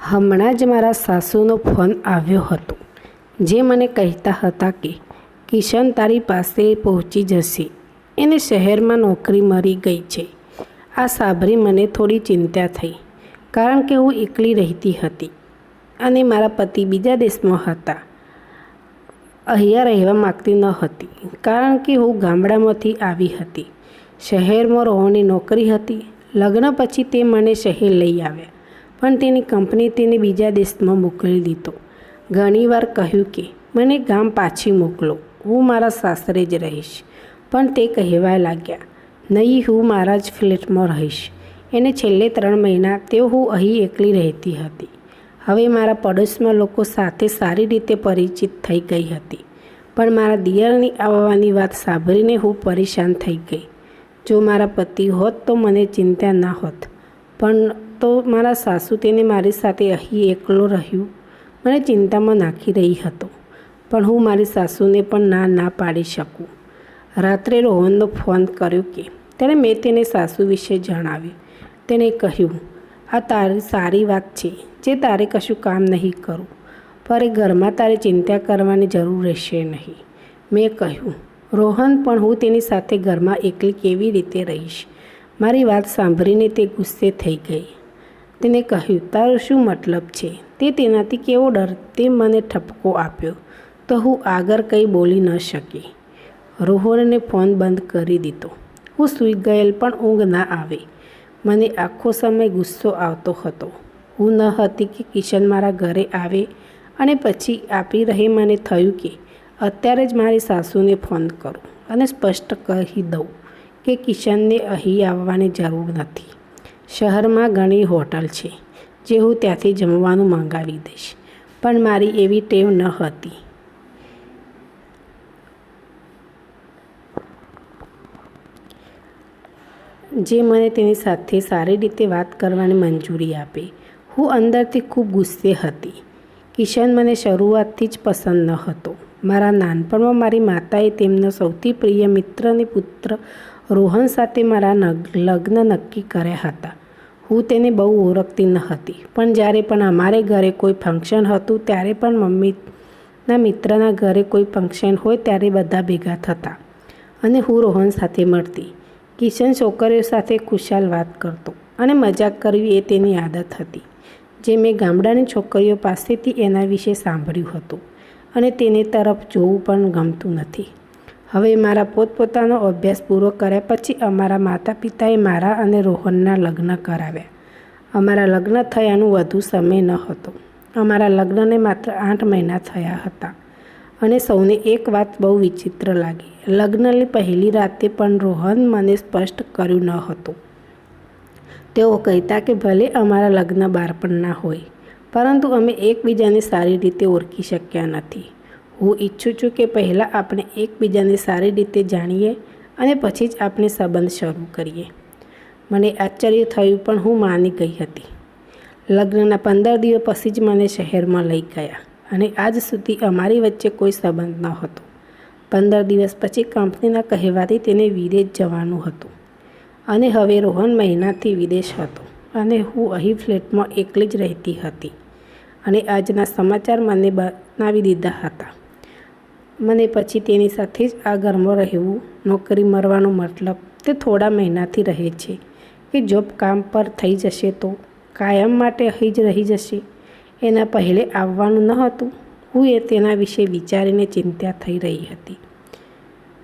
હમણાં જ મારા સાસુનો ફોન આવ્યો હતો, જે મને કહેતા હતા કે, કિશન તારી પાસે પહોંચી જશે. એને શહેરમાં નોકરી મળી ગઈ છે. આ સાંભળી મને થોડી ચિંતા થઈ, કારણ કે હું એકલી રહેતી હતી અને મારા પતિ બીજા દેશમાં હતા. અહીંયા રહેવા માગતી ન હતી, કારણ કે હું ગામડામાંથી આવી હતી. શહેરમાં રોહનની નોકરી હતી. લગ્ન પછી તે મને શહેર લઈ આવ્યા. પણ તેની કંપની તેને બીજા દેશમાં મોકલી દીધો. ઘણીવાર કહ્યું કે, મને ગામ પાછી મોકલો, હું મારા સાસરે જ રહીશ. પણ તે કહેવા લાગ્યા, નહીં, હું મારા જ ફ્લેટમાં રહીશ. એને છેલ્લે ત્રણ મહિના તેઓ હું અહીં એકલી રહેતી હતી. હવે મારા પડોશમાં લોકો સાથે સારી રીતે પરિચિત થઈ ગઈ હતી. પણ મારા દિયરની આવવાની વાત સાંભળીને હું પરેશાન થઈ ગઈ. જો મારા પતિ હોત તો મને ચિંતા ના હોત, પણ તો મારા સાસુ તેને મારી સાથે અહીં એકલો રહ્યું. મને ચિંતામાં નાખી રહી હતો, પણ હું મારી સાસુને પણ ના ના પાડી શકું. રાત્રે રોહનનો ફોન કર્યો કે ત્યારે મેં તેને સાસુ વિશે જણાવ્યું. તેણે કહ્યું, આ તારી સારી વાત છે, જે તારે કશું કામ નહીં કરું. પર એ ઘરમાં તારે ચિંતા કરવાની જરૂર રહેશે નહીં. મેં કહ્યું, રોહન, પણ હું તેની સાથે ઘરમાં એકલી કેવી રીતે રહીશ? મારી વાત સાંભળીને તે ગુસ્સે થઈ ગઈ. તેને કહ્યું, તારો શું મતલબ છે? તે તેનાથી કેવો ડર તે મને ઠપકો આપ્યો. તો હું આગળ કંઈ બોલી ન શકી. રોહનને ફોન બંધ કરી દીધો. હું સૂઈ ગયેલ પણ ઊંઘ ના આવે. મને આખો સમય ગુસ્સો આવતો હતો. હું ન હતી કે કિશન મારા ઘરે આવે અને પછી આપી રહે મને થયું કે અત્યારે જ મારી સાસુને ફોન કરું અને સ્પષ્ટ કહી દઉં કે કિશનને અહીં આવવાની જરૂર નથી. શહેરમાં ઘણી હોટલ છે, જે હું ત્યાંથી જમવાનું મંગાવી દઈશ. પણ મારી એવી ટેવ ન હતી. જે મને તેની સાથે સારી રીતે વાત કરવાની મંજૂરી આપે. હું અંદરથી ખૂબ ગુસ્સે હતી. કિશન મને શરૂઆતથી જ પસંદ ન હતો. મારા નાનપણમાં મારી માતાએ તેમનો સૌથી પ્રિય મિત્રને પુત્ર રોહન સાથે મારા લગ્ન નક્કી કર્યા હતા. હું તેને બહુ ઓળખતી ન હતી. પણ જ્યારે પણ અમારે ઘરે કોઈ ફંક્શન હતું, ત્યારે પણ મમ્મીના મિત્રના ઘરે કોઈ ફંક્શન હોય ત્યારે બધા ભેગા થતા. અને હું રોહન સાથે મળતી. કિશન છોકરીઓ સાથે ખુશાલ વાત કરતો અને મજાક કરવી એ તેની આદત હતી, જે મેં ગામડાની છોકરીઓ પાસેથી એના વિશે સાંભળ્યું હતું અને તેને તરફ જોવું પણ ગમતું નથી. હવે મારા પોતપોતાનો અભ્યાસ પૂરો કર્યા પછી અમારા માતા પિતાએ મારા અને રોહનના લગ્ન કરાવ્યા. અમારા લગ્ન થયાનું વધુ સમય ન હતો. અમારા લગ્નને માત્ર આઠ મહિના થયા હતા. અને સૌને એક વાત બહુ વિચિત્ર લાગી. લગ્નની પહેલી રાતે પણ રોહન મને સ્પષ્ટ કર્યું ન હતું. તેઓ કહેતા કે ભલે અમારા લગ્ન બાળપણના હોય, પરંતુ અમે એકબીજાને સારી રીતે ઓળખી શક્યા નથી. હું ઈચ્છું છું કે પહેલાં આપણે એકબીજાને સારી રીતે જાણીએ અને પછી જ આપણે સંબંધ શરૂ કરીએ. મને આશ્ચર્ય થયું પણ હું માની ગઈ હતી. લગ્નના પંદર દિવસ પછી જ મને શહેરમાં લઈ ગયા અને આજ સુધી અમારી વચ્ચે કોઈ સંબંધ ન હતો. પંદર દિવસ પછી કંપનીના કહેવાથી તેને વિદેશ જવાનું હતું અને હવે રોહન મહિનાથી વિદેશ હતો અને હું અહીં ફ્લેટમાં એકલી જ રહેતી હતી અને આજના સમાચાર મને બનાવી દીધા હતા. મને પછી તેની સાથે જ આ ઘરમાં રહેવું, નોકરી મરવાનો મતલબ તે થોડા મહિનાથી રહે છે કે જોબ કામ પર થઈ જશે તો કાયમ માટે અહીં જ રહી જશે. એના પહેલે આવવાનું ન હતું. હું એ તેના વિશે વિચારીને ચિંતા થઈ રહી હતી.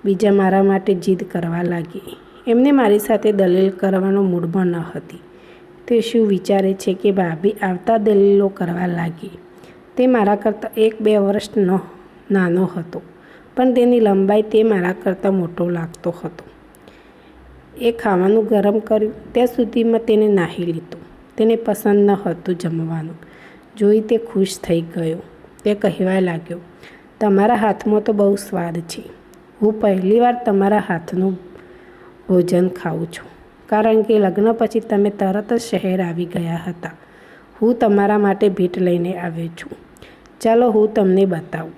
બીજા મારા માટે જીદ કરવા લાગી. એમને મારી સાથે દલીલ કરવાનો મૂડમાં ન હતી. તે શું વિચારે છે કે ભાભી આવતા દલીલો કરવા લાગી. તે મારા કરતાં એક બે વર્ષનો નાનો હતો, પણ તેની લંબાઈ તે મારા કરતાં મોટો લાગતો હતો. એ ખાવાનું ગરમ કર્યું, ત્યાં સુધીમાં તેને નાહી લીધું. તેને પસંદ ન હતું જમવાનું. જોઈ તે ખુશ થઈ ગયો. તે કહેવા લાગ્યો, તમારા હાથમાં તો બહુ સ્વાદ છે. હું પહેલીવાર તમારા હાથનું ભોજન ખાઉં છું. કારણ કે લગ્ન પછી તમે તરત જ શહેર આવી ગયા હતા. હું તમારા માટે ભેટ લઈને આવ્યો છું. ચાલો હું તમને બતાવું.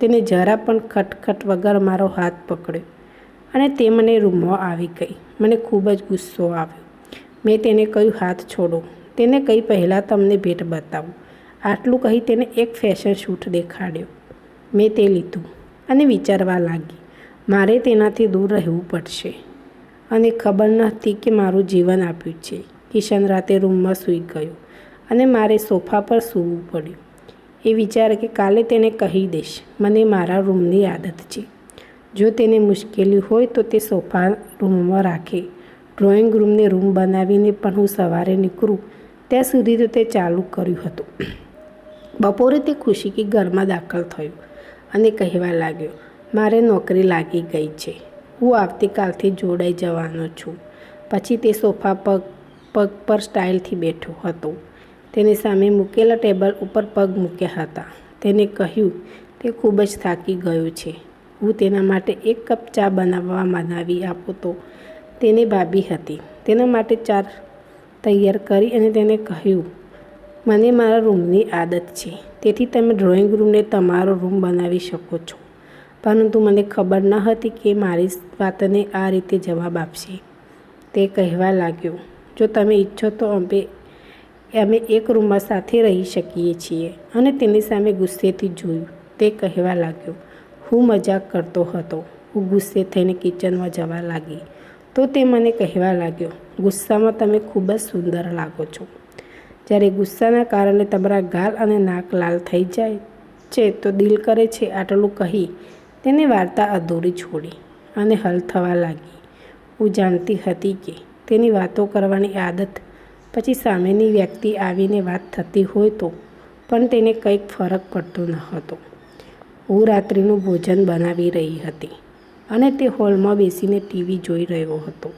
તેને જરા પણ ખટખટ વગર મારો હાથ પકડ્યો અને તે મને રૂમમાં આવી ગઈ. મને ખૂબ જ ગુસ્સો આવ્યો. મેં તેને કહ્યું, હાથ છોડો. તેને કહી પહેલાં તમને ભેટ બતાવું. આટલું કહી તેને એક ફેશન શૂટ દેખાડ્યો. મેં તે લીધું અને વિચારવા લાગી, મારે તેનાથી દૂર રહેવું પડશે. અને ખબર નહોતી કે મારું જીવન આપ્યું છે. કિશન રાતે રૂમમાં સૂઈ ગયો અને મારે સોફા પર સૂવું પડ્યું. એ વિચાર કે કાલે તેને કહી દઈશ. મને મારા રૂમની આદત છે. જો તેને મુશ્કેલી હોય તો તે સોફા રૂમમાં રાખે. ડ્રોઈંગ રૂમને રૂમ બનાવીને પણ હું સવારે નીકળું. ત્યાં સુધી તો તે ચાલુ કર્યું હતું. બપોરે તે ખુશી કે ઘરમાં દાખલ થયો અને કહેવા લાગ્યો, મારે નોકરી લાગી ગઈ છે. હું આવતીકાલથી જોડાઈ જવાનો છું. પછી તે સોફા પગ પગ પર સ્ટાઇલથી બેઠો હતો. તેની સામે મૂકેલા ટેબલ ઉપર પગ મૂક્યા હતા. તેને કહ્યું, તે ખૂબ જ થાકી ગયો છે. હું તેના માટે એક કપ ચા બનાવવા બનાવી આપો તો. તેને ભાભી હતી. તેના માટે ચા તૈયાર કરી અને તેને કહ્યું, મને મારા રૂમની આદત છે. તેથી તમે ડ્રોઈંગ રૂમને તમારો રૂમ બનાવી શકો છો. પરંતુ મને ખબર ન હતી કે મારી વાતને આ રીતે જવાબ આપશે. તે કહેવા લાગ્યો, જો તમે ઈચ્છો તો અમે અમે એક રૂમમાં સાથે રહી શકીએ છીએ. અને તેની સામે ગુસ્સેથી જોયું. તે કહેવા લાગ્યો, હું મજાક કરતો હતો. હું ગુસ્સે થઈને કિચનમાં જવા લાગી. તો તે મને કહેવા લાગ્યો, ગુસ્સામાં તમે ખૂબ જ સુંદર લાગો છો. જ્યારે ગુસ્સાના કારણે તમારા ગાલ અને નાક લાલ થઈ જાય છે, તો દિલ કરે છે આટલું કહી તેને વાર્તા અધૂરી છોડી અને હલ થવા લાગી. હું જાણતી હતી કે તેની વાતો કરવાની આદત પછી સામેની વ્યક્તિ આવીને વાત થતી હોય તો પણ તેને કંઈક ફરક પડતો ન હતો. હું રાત્રિનું ભોજન બનાવી રહી હતી અને તે હોલમાં બેસીને ટીવી જોઈ રહ્યો હતો.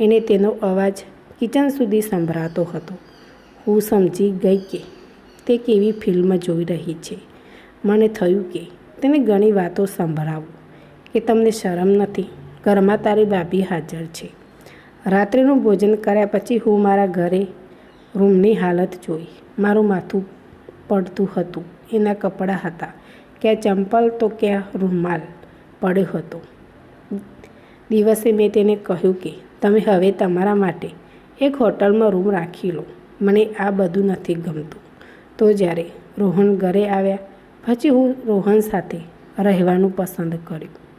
એને તેનો અવાજ કિચન સુધી સંભળાતો હતો. હું સમજી ગઈ કે તે કેવી ફિલ્મ જોઈ રહી છે. મને થયું કે તેને ઘણી વાતો સંભળાવું, કે તમને શરમ નથી, ઘરમાં તારી ભાભી હાજર છે. રાત્રિનું ભોજન કર્યા પછી હું મારા ઘરે રૂમની હાલત જોઈ. મારું માથું પડતું હતું. એના કપડાં હતા. ક્યાં ચંપલ તો ક્યાં રૂમાલ પડ્યો હતો. દિવસે મેં તેને કહ્યું કે, તમે હવે તમારા માટે એક હોટલમાં રૂમ રાખી લો. મને આ બધું નથી ગમતું. તો જ્યારે રોહન ઘરે આવ્યા, પછી હું રોહન સાથે રહેવાનું પસંદ કર્યું.